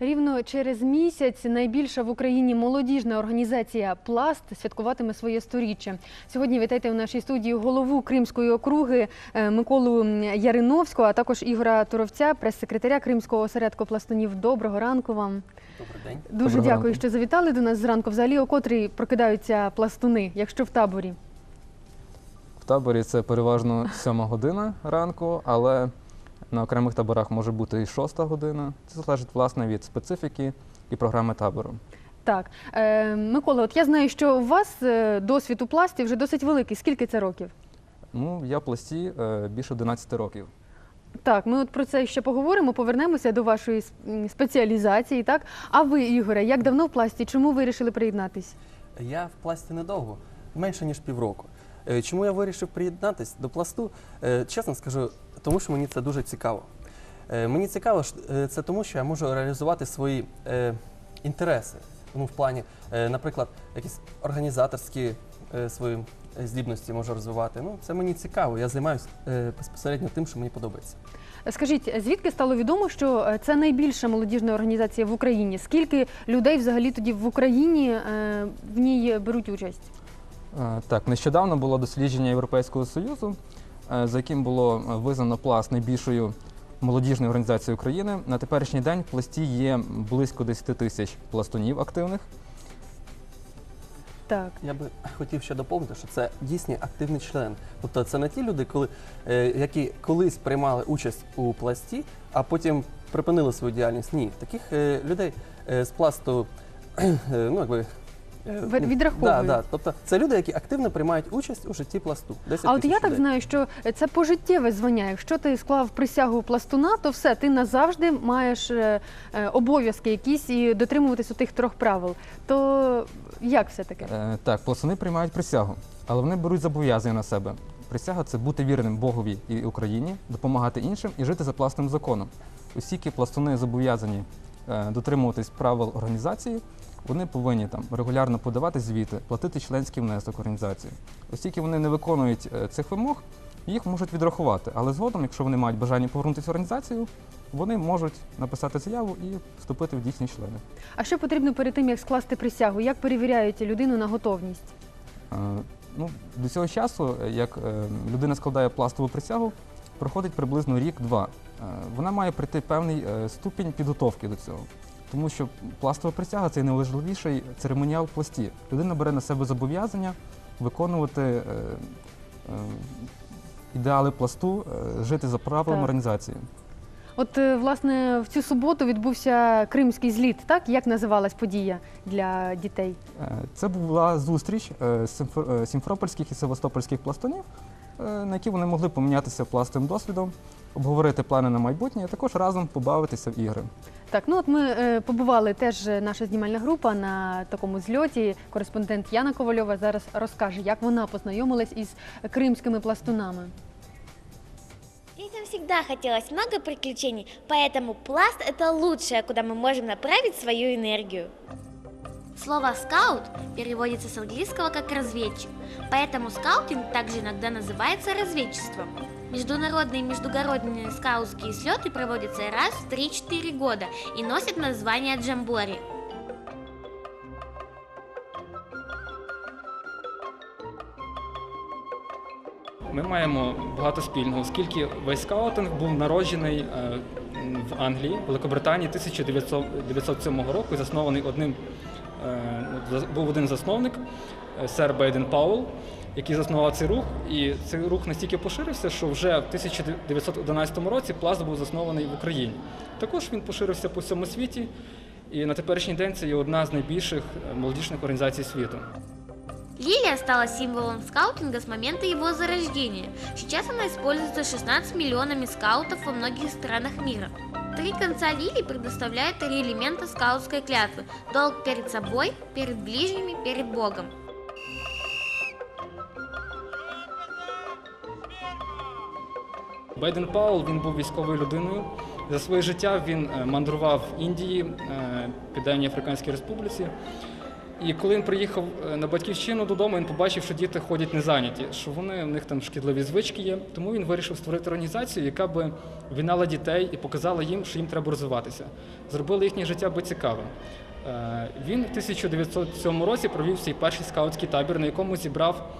Рівно через місяць найбільша в Україні молодіжна організація Пласт святкуватиме своє сторіччя. Сьогодні вітайте у нашій студії голову Кримської округи е, Миколу Яриновського, а також Ігора Туровця, прес-секретаря Кримського осередку пластунів. Доброго ранку вам. Добрий день. Дуже Доброго дякую, ранку. що завітали до нас зранку. Взагалі, о котрій прокидаються пластуни, якщо в таборі. В таборі це переважно сьома година ранку, але на окремих таборах може бути і шоста година. Це залежить власне від специфіки і програми табору. Так, е, Микола, от я знаю, що у вас е, досвід у пласті вже досить великий. Скільки це років? Ну, я в пласті е, більше 11 років. Так, ми от про це ще поговоримо, повернемося до вашої спеціалізації. Так, а ви, Ігоре, як давно в пласті? Чому вирішили приєднатись? Я в пласті недовго, менше ніж півроку. Е, Чому я вирішив приєднатись до пласту? Е, Чесно скажу, тому що мені це дуже цікаво. Е, Мені цікаво е, це тому, що я можу реалізувати свої е, інтереси. Ну, в плані, наприклад, якісь організаторські свої здібності можу розвивати. Ну, це мені цікаво. Я займаюся безпосередньо тим, що мені подобається. Скажіть, звідки стало відомо, що це найбільша молодіжна організація в Україні? Скільки людей взагалі тоді в Україні в ній беруть участь? Так, нещодавно було дослідження Європейського Союзу, за яким було е, визнано пласт найбільшою молодіжною організацією України. На теперішній день в пласті є близько 10 тисяч пластунів активних. Так. Я би хотів ще доповнити, що це дійсний активний член. Тобто це не ті люди, коли, е, які колись приймали участь у пласті, а потім припинили свою діяльність. Ні, таких е, людей е, з пласту е, ну, якби, е, відраховують. Да, да. Тобто це люди, які активно приймають участь у житті пласту. 10 А от я так знаю, що це пожиттєве звання. Якщо ти склав присягу пластуна, то все, ти назавжди маєш е, е, обов'язки якісь і дотримуватись у тих трьох правил. То як все таке? Е, Так, пластуни приймають присягу, але вони беруть зобов'язання на себе. Присяга це бути вірним Богові і Україні, допомагати іншим і жити за пластовим законом. Оскільки пластуни зобов'язані е, дотримуватись правил організації, вони повинні там регулярно подавати звіти, платити членський внесок організації. Оскільки вони не виконують е, цих вимог, їх можуть відрахувати. Але згодом, якщо вони мають бажання повернутися в організацію, вони можуть написати заяву і вступити в дійсні члени. А що потрібно перед тим, як скласти присягу? Як перевіряють людину на готовність? Е, Ну, до цього часу, е, як е, людина складає пластову присягу, проходить приблизно рік-два. Е, Вона має прийти певний е, ступінь підготовки до цього. Тому що пластова присяга це найважливіший церемоніал в пласті. Людина бере на себе зобов'язання виконувати е, е, ідеали пласту, е, жити за правилами Так. організації. От е, власне в цю суботу відбувся кримський зліт. Так як називалась подія для дітей? Е, Це була зустріч е, е, сімферопольських і севастопольських пластунів, на якій вони могли помінятися пластовим досвідом, обговорити плани на майбутнє, а також разом побавитися в ігри. Так, ну от ми е, побували теж е, наша знімальна група на такому зльоті. Кореспондент Яна Ковальова зараз розкаже, як вона познайомилась із кримськими пластунами. Детям всегда хотелось много приключений, поэтому пласт – это лучшее, куда мы можем направить свою энергию. Слово «скаут» переводится с английского как «разведчик», поэтому скаутинг также иногда называется разведчеством. Международные и междугородние скаутские слеты проводятся раз в 3-4 года и носят название «джамбори». Ми маємо багато спільного, оскільки весь скаутинг був народжений е, в Англії, Великобританії 1907 року і заснований одним е, за- був один засновник, е, сер Бейден Пауэлл, який заснував цей рух. І цей рух настільки поширився, що вже в 1911 році пласт був заснований в Україні. Також він поширився по всьому світі, і на теперішній день це є одна з найбільших е, молодіжних організацій світу. Лилия стала символом скаутинга с момента его зарождения. Сейчас она используется 16 миллионами скаутов во многих странах мира. Три конца лилии предоставляют три элемента скаутской клятвы. Долг перед собой, перед ближними, перед Богом. Байден Пауэлл він був військовою людиною. За своє життя він е, мандрував в Індії, е, Південній Африканській Республіці. І коли він приїхав е, на батьківщину додому, він побачив, що діти ходять незайняті, що вони в них там шкідливі звички є. Тому він вирішив створити організацію, яка би вінала дітей і показала їм, що їм треба розвиватися. Зробила їхнє життя би цікавим. Е, Він в 1907 році провів свій перший скаутський табір, на якому зібрав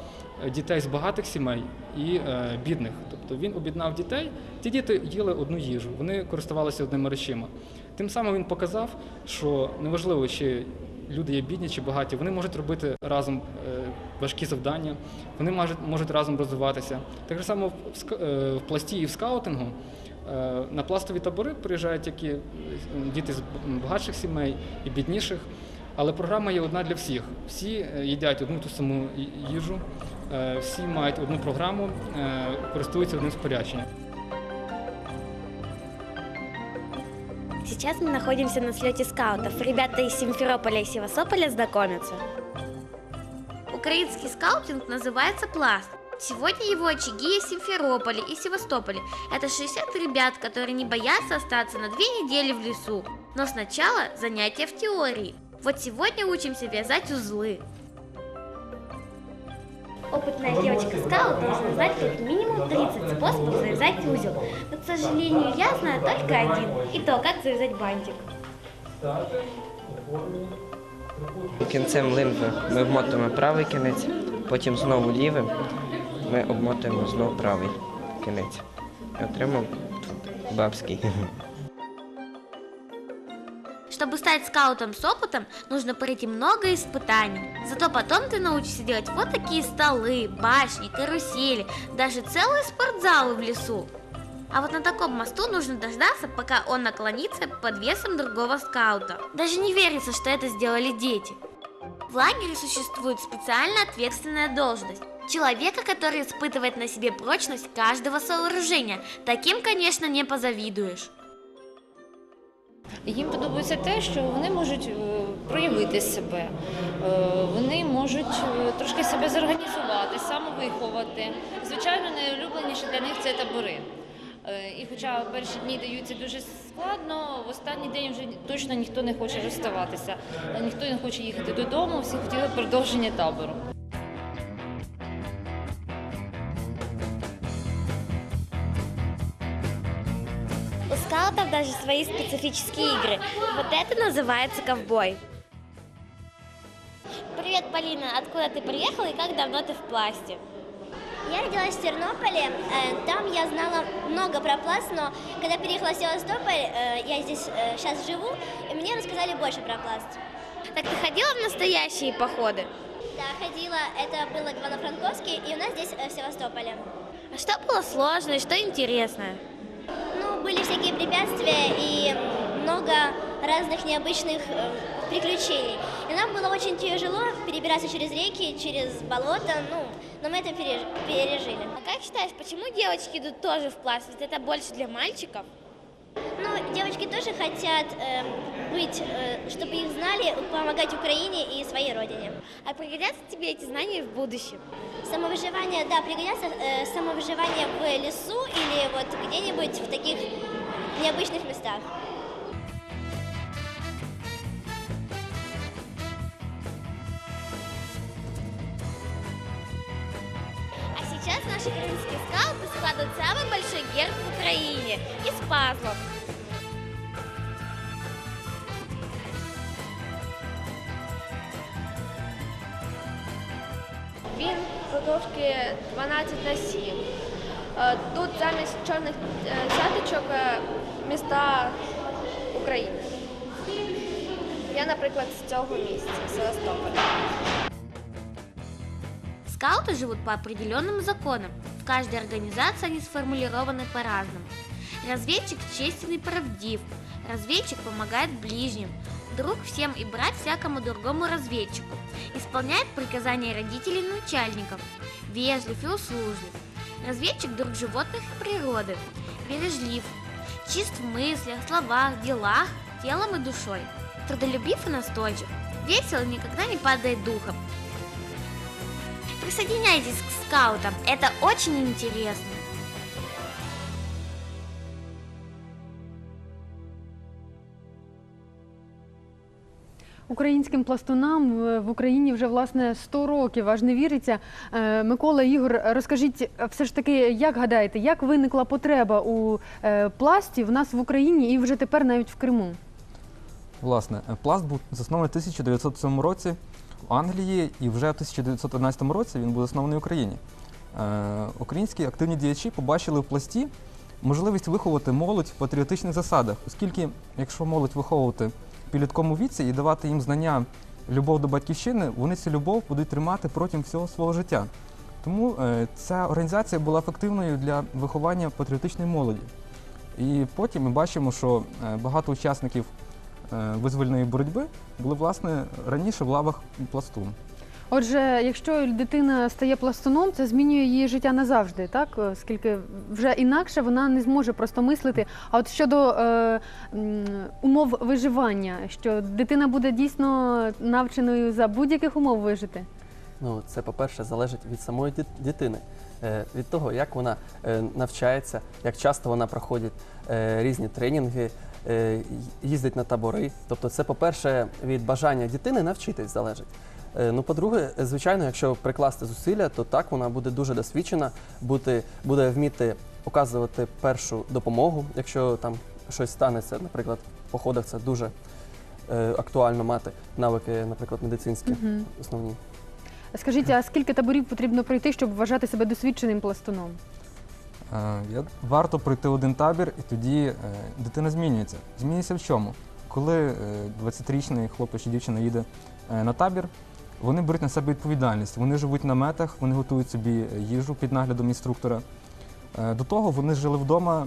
е, дітей з багатих сімей і бідних. Тобто він об'єднав дітей. Ті діти їли одну їжу, вони користувалися одними речима. Тим самим він показав, що неважливо, чи люди є бідні чи багаті, вони можуть робити разом е, важкі завдання, вони можуть, разом розвиватися. Так само е, в пласті і в скаутингу е, на пластові табори приїжджають які діти з багатших сімей і бідніших. Але програма є одна для всіх. Всі їдять одну ту саму їжу, всі мають одну програму, користуються одним спорядженням. Сейчас мы находимся на слете скаутов. Ребята из Симферополя и Севастополя знакомятся. Украинский скаутинг называется пласт. Сегодня его очаги в Симферополе и Севастополе. Это 60 ребят, которые не боятся остаться на две недели в лесу. Но сначала занятия в теории. Вот сегодня учимся вязать узлы. Опытная девочка-скаут должна знать как минимум 30 способов завязать узел. Но, к сожалению, я знаю только один. И то, как завязать бантик. Кінцем линви ми обмотуємо правий кінець, потім знову лівим ми обмотуємо знову правий кінець. І отримаємо бабський. Чтобы стать скаутом с опытом, нужно пройти много испытаний. Зато потом ты научишься делать вот такие столы, башни, карусели, даже целые спортзалы в лесу. А вот на таком мосту нужно дождаться, пока он наклонится под весом другого скаута. Даже не верится, что это сделали дети. В лагере существует специально ответственная должность. Человека, который испытывает на себе прочность каждого сооружения. Таким, конечно, не позавидуешь. Їм подобається те, що вони можуть е, проявити себе, Е, вони можуть е, трошки себе зорганізувати, самовиховати. Звичайно, найулюбленіше для них це табори. І хоча перші дні даються дуже складно, в останній день вже точно ніхто не хоче розставатися, ніхто не хоче їхати додому, всі хотіли продовження табору. Даже свои специфические игры. Вот это называется ковбой. Привет, Полина. Откуда ты приехала и как давно ты в пласте? Я родилась в Тернополе, э, там я знала много про пласт, но когда переехала в Севастополь, э, я здесь сейчас живу, и мне рассказали больше про пласт. Так ты ходила в настоящие походы? Да, ходила, это было в Ивано-Франковске, и у нас здесь э, в Севастополе. А что было сложно и что интересное? Ну, были всякие препятствия и много разных необычных э, приключений. И нам было очень тяжело перебираться через реки, через болото, ну, но мы это переж- пережили. А как считаешь, почему девочки идут тоже в пласт? Ведь это больше для мальчиков? Ну, девочки тоже хотят э, быть, э, чтобы их знали, помогать Украине и своей родине. А пригодятся тебе эти знания в будущем? Самовыживание, да, пригодятся э, самовыживание в лесу или вот где-нибудь в таких необычных местах. А сейчас наши крымские скауты складывают самый большой герб в Украине из пазлов. завдовжки 12 на 7. Е, Тут замість чорних е, цяточок е, міста України. Я, наприклад, з цього місця, з Севастополя. Скауты живут по определенным законам. В каждой организации они сформулированы по-разному. Разведчик честен и правдив. Разведчик помогает ближним. Друг всем и брат всякому другому разведчику. Исполняет приказания родителей и начальников. Вежлив и услужлив. Разведчик друг животных и природы. Бережлив. Чист в мыслях, словах, делах, телом и душой. Трудолюбив и настойчив. Весел и никогда не падает духом. Присоединяйтесь к скаутам, это очень интересно. Українським пластунам в- в Україні вже власне 100 років, аж не віриться. Е, Микола Ігор, розкажіть, е, все ж таки, як гадаєте, як виникла потреба у е, пласті в нас в Україні і вже тепер навіть в Криму? Власне, е, пласт був заснований в 1907 році в Англії, і вже в 1911 році він був заснований в Україні. Е, Українські активні діячі побачили в пласті можливість виховувати молодь в патріотичних засадах, оскільки, якщо молодь виховувати підлітковому віці і давати їм знання, любов до батьківщини, вони цю любов будуть тримати протягом всього свого життя. Тому е, ця організація була ефективною для виховання патріотичної молоді. І потім ми бачимо, що е, багато учасників е, визвольної боротьби були власне раніше в лавах пласту. Отже, якщо дитина стає пластуном, це змінює її життя назавжди, так? Оскільки вже інакше вона не зможе просто мислити. А от щодо е, умов виживання, що дитина буде дійсно навченою за будь-яких умов вижити. Ну, це, по-перше, залежить від самої дитини, е, від того, як вона е, навчається, як часто вона проходить е, різні тренінги, е, їздить на табори. Тобто, це, по-перше, від бажання дитини навчитись залежить. Е, Ну, по-друге, звичайно, якщо прикласти зусилля, то так вона буде дуже досвідчена, бути, буде вміти оказувати першу допомогу, якщо там щось станеться, наприклад, в походах це дуже е, актуально мати навики, наприклад, медицинські Мгм. основні. Скажіть, а скільки таборів потрібно пройти, щоб вважати себе досвідченим пластуном? Е, я- Варто пройти один табір, і тоді е, дитина змінюється. Змінюється в чому? Коли е, 20-річний хлопець чи дівчина їде е, на табір, вони беруть на себе відповідальність. Вони живуть в наметах, вони готують собі їжу під наглядом інструктора. Е, До того вони жили вдома,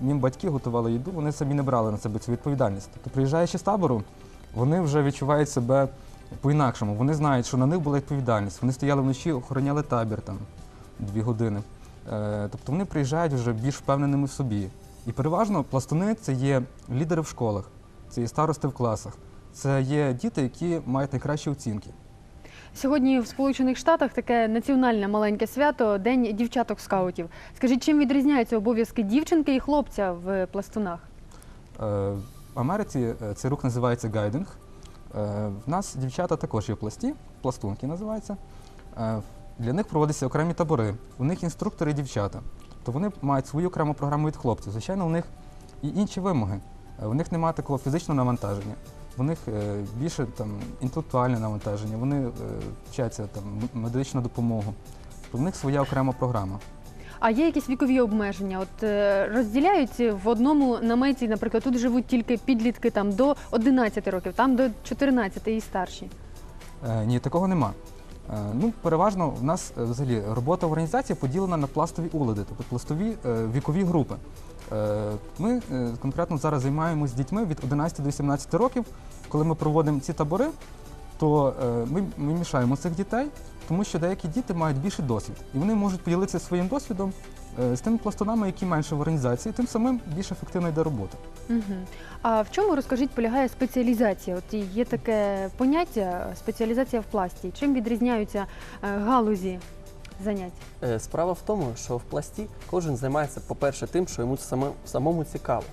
їм батьки готували їду, вони самі не брали на себе цю відповідальність. Тобто, приїжджаючи з табору, вони вже відчувають себе по-інакшому. Вони знають, що на них була відповідальність. Вони стояли вночі, охороняли табір там дві години. Е, Тобто вони приїжджають вже більш впевненими в собі. І переважно пластуни це є лідери в школах, це є старости в класах, це є діти, які мають найкращі оцінки. Сьогодні в Сполучених Штатах таке національне маленьке свято День дівчаток-скаутів. Скажіть, чим відрізняються обов'язки дівчинки і хлопця в пластунах? Е, В Америці е, цей рух називається гайдинг. Е, В нас дівчата також є в пласті, пластунки називаються. Е, Для них проводяться окремі табори. У них інструктори і дівчата. То вони мають свою окрему програму від хлопців. Звичайно, у них і інші вимоги. У них немає такого фізичного навантаження. У них е, більше там інтелектуальне навантаження, вони е, вчаться там медичну допомогу. У них своя окрема програма. А є якісь вікові обмеження? От е, розділяють в одному наметі, наприклад, тут живуть тільки підлітки там до 11 років, там до 14 і старші. Е, ні, такого нема. Е, ну, переважно в нас взагалі робота в організації поділена на пластові улади, тобто пластові е, вікові групи. Е, ми е, конкретно зараз займаємося дітьми від 11 до 18 років. Коли ми проводимо ці табори, то е, ми, мішаємо цих дітей, тому що деякі діти мають більший досвід, і вони можуть поділитися своїм досвідом з тими пластунами, які менше в організації, тим самим більш ефективно йде робота. А в чому розкажіть полягає спеціалізація? От є таке поняття спеціалізація в пласті. Чим відрізняються галузі занять? Е, Справа в тому, що в пласті кожен займається, по-перше, тим, що йому самому цікаво.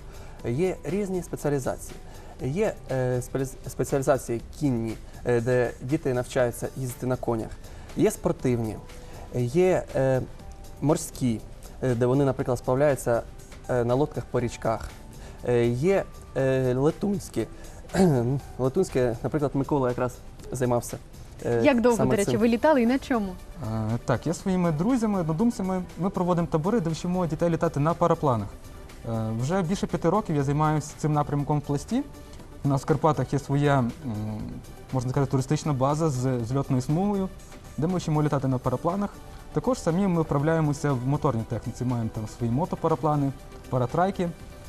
Є різні спеціалізації. Є е, спеціалізації кінні, е, де діти навчаються їздити на конях. Є спортивні, є морські, де вони, наприклад, сплавляються е, на лодках по річках. Є летунські. Летунські, наприклад, Микола якраз займався. Е, Як довго, саме до речі, цим. ви літали і на чому? Е, Так, я зі своїми друзями, однодумцями, ми проводимо табори, де вчимо дітей літати на парапланах. Е, Вже більше п'яти років я займаюся цим напрямком в пласті. У нас в Карпатах є своя, м, можна сказати, туристична база з зльотною смугою, де ми вчимо літати на парапланах. Також самі ми вправляємося в моторній техніці, маємо там свої мотопараплани, паратрайки.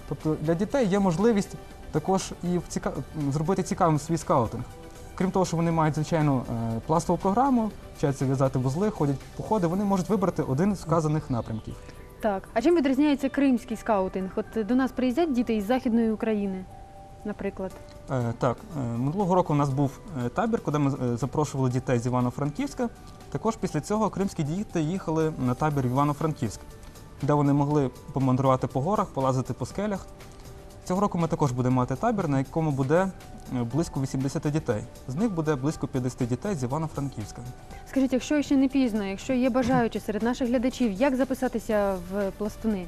Тобто для дітей є можливість також і в ціка... м, зробити цікавим свій скаутинг. Крім того, що вони мають звичайно е, пластову програму, вчаться в'язати вузли, ходять походи, вони можуть вибрати один з вказаних напрямків. Так. А чим відрізняється кримський скаутинг? От е, до нас приїздять діти із Західної України, наприклад. Е, так, е, минулого року у нас був табір, куди ми запрошували дітей з Івано-Франківська. Також після цього кримські діти їхали на табір в Івано-Франківськ, де вони могли помандрувати по горах, полазити по скелях. Цього року ми також будемо мати табір, на якому буде е, близько 80 дітей. З них буде близько 50 дітей з Івано-Франківська. Скажіть, якщо ще не пізно, якщо є бажаючі серед наших глядачів, як записатися в пластуни?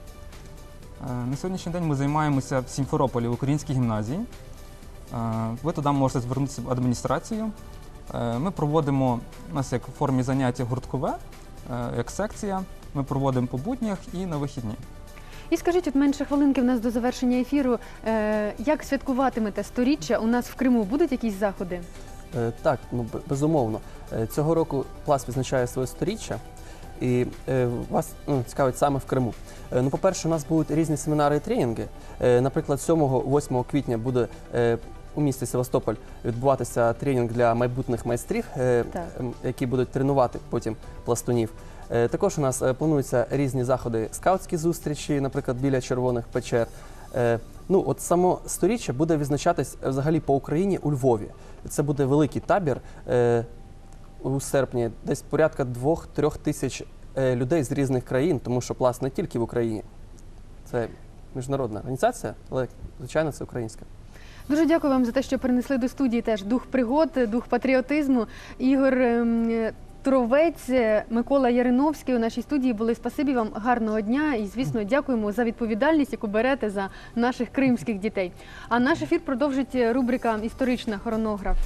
Е, На сьогоднішній день ми займаємося в Сімферополі в українській гімназії. Е, Ви туди можете звернутися в адміністрацію. Ми проводимо у нас як в формі заняття гурткове, як секція. Ми проводимо по буднях і на вихідні. І скажіть, от менше хвилинки в нас до завершення ефіру. Е, як святкуватимете сторіччя? У нас в Криму будуть якісь заходи? Е, Так, ну б- безумовно. Е, Цього року пласт відзначає своє сторіччя. І е, вас ну, цікавить саме в Криму. Е, ну, по-перше, у нас будуть різні семінари і тренінги. Е, наприклад, 7-8 квітня буде е, у місті Севастополь відбуватися тренінг для майбутніх майстрів, е, Так. які будуть тренувати потім пластунів. Е, також у нас е, плануються різні заходи, скаутські зустрічі, наприклад, біля червоних печер. Е, ну, от само сторіччя буде відзначатись е, взагалі по Україні у Львові. Це буде великий табір у серпні, десь порядка 2-3 тисяч людей з різних країн, тому що пласт не тільки в Україні. Це міжнародна організація, але звичайно це українська. Дуже дякую вам за те, що принесли до студії теж дух пригод, дух патріотизму. Ігор ем, Туровець, Микола Яриновський у нашій студії були. Спасибі вам гарного дня і, звісно, дякуємо за відповідальність, яку берете за наших кримських дітей. А наш ефір продовжить рубрика Історична хронограф.